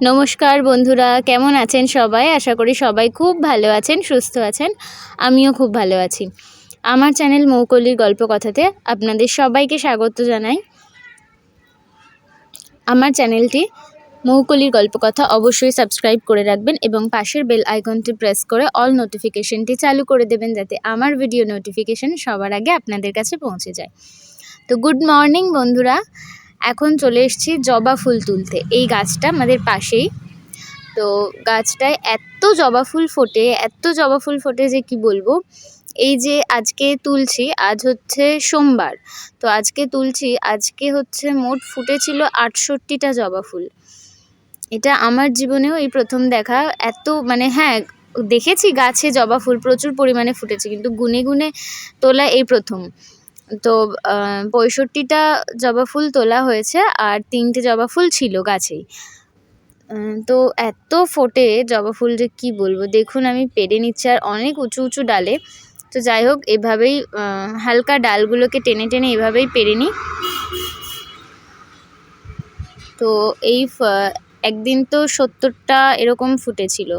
নমস্কার বন্ধুরা, কেমন আছেন সবাই? আশা করি সবাই খুব ভালো আছেন, সুস্থ আছেন। আমিও খুব ভালো আছি। আমার চ্যানেল মৌকলির গল্প কথাতে আপনাদের সবাইকে স্বাগত জানাই। আমার চ্যানেলটি মৌকলির গল্প কথা অবশ্যই সাবস্ক্রাইব করে রাখবেন এবং পাশের বেল আইকনটি প্রেস করে অল নোটিফিকেশনটি চালু করে দেবেন যাতে আমার ভিডিও নোটিফিকেশন সবার আগে আপনাদের কাছে পৌঁছে যায়। তো গুড মর্নিং বন্ধুরা। এখন চলে এসেছি জবা ফুল তুলতে। এই গাছটা আমাদের পাশেই। তো গাছটায় এত জবা ফুল ফোটে, এত জবা ফুল ফোটে যে কি বলব? এই যে আজকে তুলছি, আজ হচ্ছে সোমবার। তো আজকে তুলছি, আজকে হচ্ছে মোট ফুটেছিল আটষট্টিটা জবা ফুল। এটা আমার জীবনেও এই প্রথম দেখা। এত মানে হ্যাঁ দেখেছি গাছে জবা ফুল প্রচুর পরিমাণে ফুটেছে, কিন্তু গুনে গুনে তোলা এই প্রথম। তো পঁয়ষট্টিটা জবা ফুল তোলা হয়েছে আর তিনটে জবা ফুল ছিল গাছেই। তো এত ফোটে জবা ফুল যে কী বলব? দেখুন আমি পেরে নিচ্ছি আর অনেক উঁচু উঁচু ডালে। তো যাই হোক, এভাবেই হালকা ডালগুলোকে টেনে টেনে এভাবেই পেরে নিই। তো এই একদিন তো সত্তরটা এরকম ফুটেছিল।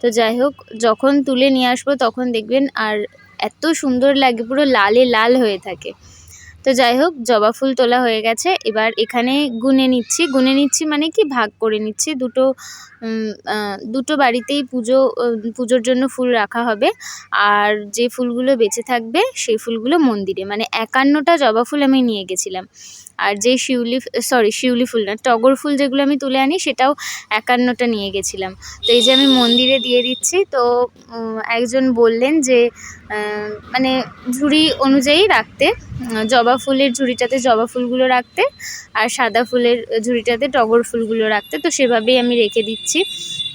তো যাই হোক, যখন তুলে নিয়ে আসব তখন দেখবেন আর এত সুন্দর লাগে পুরো লালে লাল হয়ে থাকে। তো যাই হোক, জবা ফুল তোলা হয়ে গেছে। এবার এখানে গুনে নিচ্ছি। গুনে নিচ্ছি মানে কি? ভাগ করে নিচ্ছি। দুটো দুটো বাড়িতেই পুজো পুজোর জন্য ফুল রাখা হবে। আর যে ফুলগুলো বেঁচে থাকবে, সেই ফুলগুলো মন্দিরে। মানে একান্নটা জবা ফুল আমি নিয়ে গেছিলাম। আর যে শিউলি, সরি, শিউলি ফুল না, টগর ফুল যেগুলো আমি তুলে আনি, সেটাও একান্নটা নিয়ে গেছিলাম। তো এই যে আমি মন্দিরে দিয়ে দিচ্ছি। তো একজন বললেন যে মানে ঝুড়ি অনুযায়ী রাখতে। জবা ফুলের ঝুড়িটাতে জবা ফুলগুলো রাখতে আর সাদা ফুলের ঝুড়িটাতে টগর ফুলগুলো রাখতে। তো সেভাবেই আমি রেখে দিচ্ছি।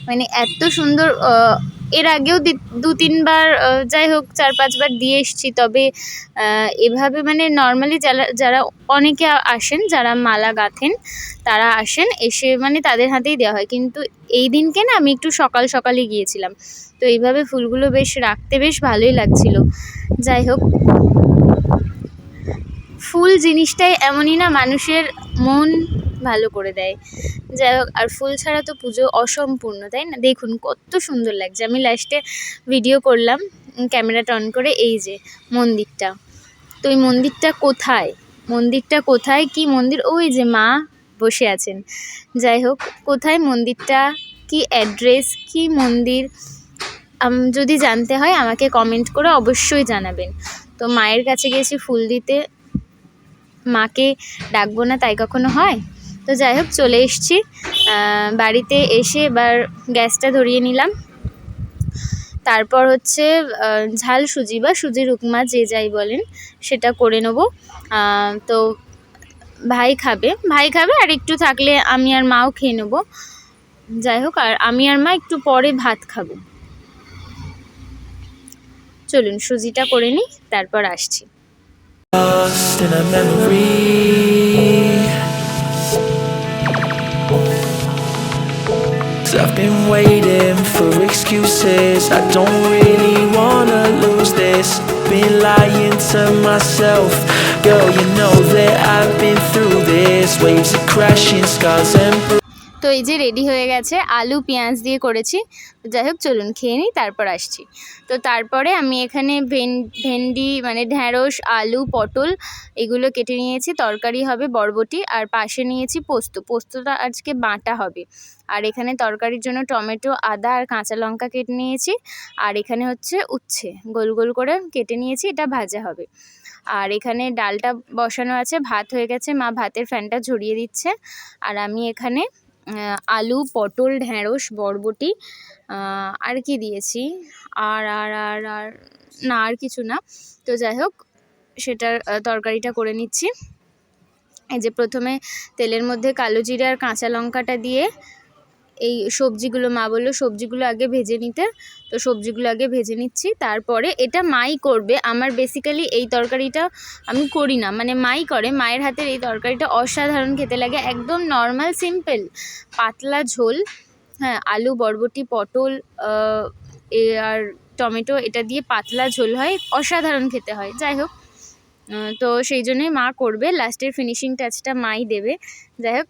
মানে এত সুন্দর এর আগেও দু তিনবার যাই হোক, চার পাঁচবার দিয়ে এসছি। তবে এভাবে মানে নর্মালি যারা যারা অনেকে আসেন, যারা মালা গাঁথেন, তারা আসেন, এসে মানে তাদের হাতেই দেওয়া হয়। কিন্তু এই দিনকে না আমি একটু সকাল সকালে গিয়েছিলাম। তো এইভাবে ফুলগুলো বেশ রাখতে বেশ ভালোই লাগছিল। যাই হোক ফুল জিনিসটাই এমনই না, মানুষের মন ভালো করে দেয়। যাই হোক, আর ফুল ছাড়া তো পুজো অসম্পূর্ণ, তাই না? দেখুন, কত সুন্দর লাগছে। আমি লাস্টে ভিডিও করলাম ক্যামেরাটা অন করে, এই যে, মন্দিরটা। তো এই মন্দিরটা কোথায়? মন্দিরটা কোথায়? কি মন্দির? ওই যে মা বসে আছেন। যাই হোক, কোথায় মন্দিরটা? কি অ্যাড্রেস কি মন্দির? যদি জানতে হয়, আমাকে কমেন্ট করে অবশ্যই জানাবেন। তো মায়ের কাছে গেছি ফুল দিতে। মাকে ডাকবো না, তাই কখনো হয়? তো যাই হোক, চলে এসছি। বাড়িতে এসে এবার গ্যাসটা ধরিয়ে নিলাম। তারপর হচ্ছে ঝাল সুজি বা সুজির উপমা যে যাই বলেন, সেটা করে নেব। তো ভাই খাবে। ভাই খাবে আর একটু থাকলে আমি আর মাও খেয়ে নেব। যাই হোক, আর আমি আর মা একটু পরে ভাত খাব। চলুন, সুজিটা করে নিই, তারপর আসছি। Lost in a memory. i I've been waiting for excuses. I don't really wanna lose this. Been lying to myself. Girl, you know that I've been through this. Waves are crashing, scars and bruises. তো এই যে ready হয়ে গেছে, আলু, পেঁয়াজ দিয়ে করেছি। যাই হোক, চলুন খেয়ে নিই, তারপর আসছি। তো তারপরে আমি এখানে ভেন, ভেন্ডি মানে ঢ্যাঁড়স, আলু, পটল এগুলো কেটে নিয়েছি। তরকারি হবে বরবটি, আর পাশে নিয়েছি পোস্ত। পোস্তটা আজকে বাটা হবে। আর এখানে তরকারির জন্য টমেটো, আদা, আর কাঁচা লঙ্কা কেটে নিয়েছি। আর এখানে হচ্ছে উচ্ছে, গোল গোল করে কেটে নিয়েছি, এটা ভাজা হবে। আর এখানে ডালটা বসানো আছে, ভাত হয়ে গেছে। মা ভাতের ফ্যানটা ঝরিয়ে দিচ্ছে। আর আমি এখানে আলু, পটল ঢ্যাঁড়স বরবটি আর কি দিয়েছি? আর আর আর আর, না, আর কিছু না। তো যাই হোক, সেটার তরকারিটা করে নিচ্ছি। এই যে প্রথমে তেলের মধ্যে কালো জিরে আর কাঁচা লঙ্কাটা দিয়ে এই সবজিগুলো মা বলল, সবজিগুলো আগে ভেজে নিতে। তো সবজিগুলো আগে ভেজে নিচ্ছি। তারপরে এটা মাই করবে। আমার বেসিক্যালি এই তরকারিটা আমি করি না। মানে মাই করে। মায়ের হাতের এই তরকারিটা অসাধারণ খেতে লাগে। একদম নর্মাল সিম্পল পাতলা ঝোল। হ্যাঁ আলু, বরবটি, পটল এ আর টমেটো, এটা দিয়ে পাতলা ঝোল হয়। অসাধারণ খেতে হয়। যাই হোক তো সেই জন্যই মা করবে। লাস্টের ফিনিশিং টাচটা মাই দেবে। যাই হোক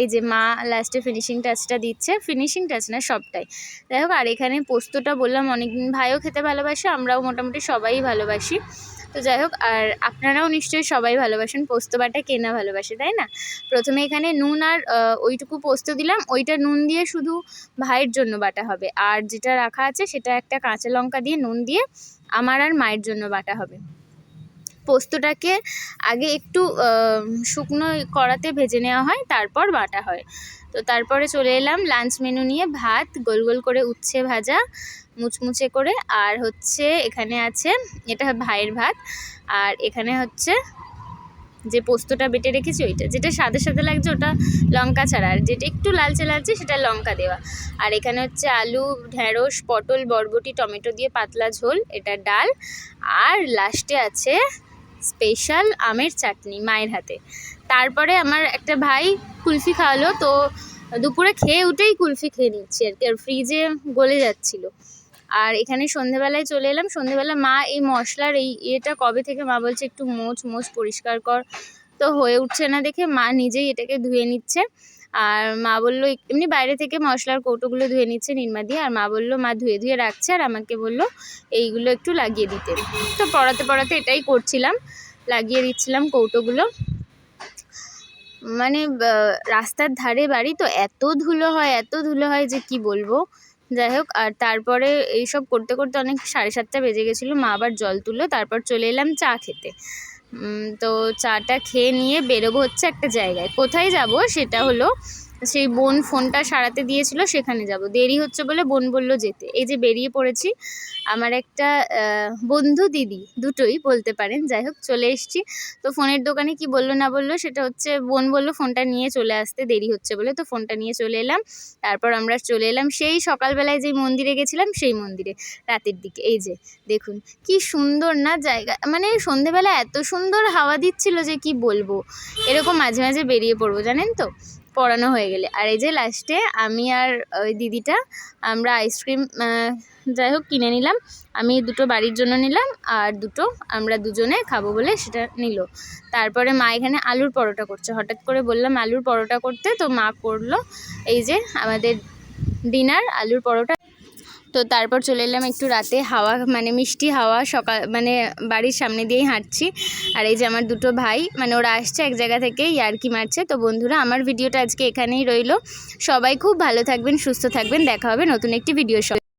এই যে মা লাস্টে ফিনিশিং টাচটা দিচ্ছে। ফিনিশিং টাচ না, সবটাই। যাই হোক, আর এখানে পোস্তটা বললাম, অনেকদিন ভাইও খেতে ভালোবাসে, আমরাও মোটামুটি সবাই ভালোবাসি। তো যাই হোক, আর আপনারাও নিশ্চয়ই সবাই ভালোবাসেন, পোস্ত বাটা কেনা ভালোবাসে, তাই না? প্রথমে এখানে নুন আর ওইটুকু পোস্ত দিলাম। ওইটা নুন দিয়ে শুধু ভাইয়ের জন্য বাটা হবে। আর যেটা রাখা আছে, সেটা একটা কাঁচা লঙ্কা দিয়ে নুন দিয়ে আমার আর মায়ের জন্য বাটা হবে। পোস্তটাকে আগে একটু শুকনো কড়াতে ভেজে নেওয়া হয়, তারপর বাটা হয়। তো তারপরে চলে এলাম লাঞ্চ মেনু নিয়ে ভাত গোল গোল করে উচ্ছে ভাজা, মুচমুচে করে। আর হচ্ছে এখানে আছে, এটা ভাইয়ের ভাত, আর এখানে হচ্ছে যে পোস্তটা বেটে রেখেছি ওইটা। যেটা সাদা সাদা লাগছে ওটা লঙ্কা ছাড়া, আর যেটা একটু লালচে লালচে সেটা লঙ্কা দেওয়া। আর এখানে হচ্ছে আলু, ঢ্যাঁড়স, পটল, বরবটি, টমেটো দিয়ে পাতলা ঝোল, এটা ডাল। আর লাস্টে আছে স্পেশাল আমের চাটনি মায়ের হাতে। তারপরে আমার একটা ভাই কুলফি খাওয়ালো, তো দুপুরে খেয়ে উঠেই কুলফি খেয়ে নিচ্ছি আর কি, আর ফ্রিজে গলে যাচ্ছিল। আর এখানে সন্ধেবেলায় চলে এলাম, সন্ধেবেলা মা এই মশলার এই ইয়েটা কবে থেকে মা বলছে একটু মোচ মোচ পরিষ্কার কর, তো হয়ে উঠছে না দেখে মা নিজেই এটাকে ধুয়ে নিচ্ছে। আর মা বলল, এমনি বাইরে থেকে মশলার কৌটোগুলো ধুয়ে নিচ্ছে নির্মা দিয়ে আর মা বলল, মা ধুয়ে ধুয়ে রাখছে। আর আমাকে বলল, এইগুলো একটু লাগিয়ে দিতে। তো পড়াতে পড়াতে এটাই করছিলাম, লাগিয়ে দিচ্ছিলাম কৌটোগুলো। মানে রাস্তার ধারে বাড়ি তো এত ধুলো হয়, এত ধুলো হয় যে কি বলব? যাই হোক, আর তারপরে এইসব করতে করতে অনেক সাড়ে সাতটা বেজে গেছিল, মা আবার জল তুললো, তারপর চলে এলাম চা খেতে। তো চাটা খেয়ে নিয়ে বেরোবো হচ্ছে একটা জায়গায়। কোথায় যাব সেটা হলো সেই বোন ফোনটা সারাতে দিয়েছিল, সেখানে যাব। দেরি হচ্ছে বলে বোন বলল যেতে। এই যে বেরিয়ে পড়েছি, আমার একটা বন্ধু দিদি, দুটোই বলতে পারেন। যাই হোক, চলে এসেছি। তো ফোনের দোকানে কি বলল না বলল, সেটা হচ্ছে বোন বলল ফোনটা নিয়ে চলে আসতে দেরি হচ্ছে বলে। তো ফোনটা নিয়ে চলে এলাম, তারপর আমরা চলে এলাম সেই সকালবেলায় যেই মন্দিরে গেছিলাম, সেই মন্দিরে, রাতের দিকে। এই যে, দেখুন, কি সুন্দর না জায়গা। মানে সন্ধেবেলা এত সুন্দর হাওয়া দিচ্ছিল যে কি বলব? এরকম মাঝে মাঝে বেরিয়ে পড়ব, জানেন তো? পড়ানো হয়ে গেলে। আর এই যে লাস্টে আমি আর ওই দিদিটা আমরা আইসক্রিম যাই হোক কিনে নিলাম। আমি দুটো বাড়ির জন্য নিলাম আর দুটো আমরা দুজনে খাব বলে সেটা নিল। তারপরে মা এখানে আলুর পরোটা করছে। হঠাৎ করে বললাম, আলুর পরোটা করতে? তো মা করল। এই যে আমাদের ডিনার আলুর পরোটা তো তারপর চলে এলাম একটু রাতে। হাওয়া মানে মিষ্টি হাওয়া, সকাল মানে বাড়ির সামনে দিয়েই হাঁটছি। আর এই যে আমার দুটো ভাই মানে ওরা আসছে এক জায়গা থেকে ইয়ার্কি মারছে। তো বন্ধুরা, আমার ভিডিওটা আজকে এখানেই রইল। সবাই খুব ভালো থাকবেন, সুস্থ থাকবেন। দেখা হবে নতুন একটি ভিডিও